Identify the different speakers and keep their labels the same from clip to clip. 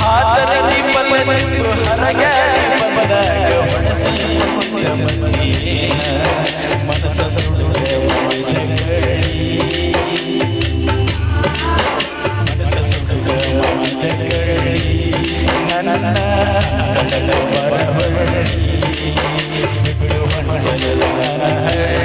Speaker 1: ಹಾತದಲ್ಲಿ ಬಲ್ಲದಿತ್ತು ಹರಗಾಡಿ ಬಲದಾಗ ಹೊಡೆಸಿ ಮನಸ್ಸ ಸುಡುತ್ತೆ ಮನಸ್ಸ ಸುಡುತ್ತೆ ನನ್ನ ಬರವಳಿ ಬಿಟ್ಟು ಹೊಂದಲು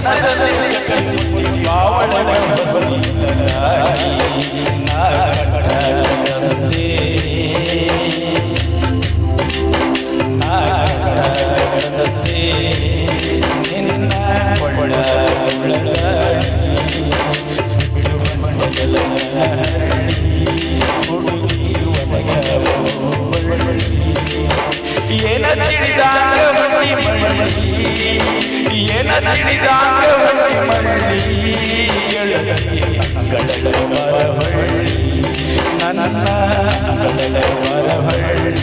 Speaker 1: हसरले बावळ हसली எனச்சிடிதாங்க வண்டி மல்லி எனச்சிடிதாங்க வண்டி மல்லி எழுதிய கடல மரவள்ளி நன்ன கடல மரவள்ளி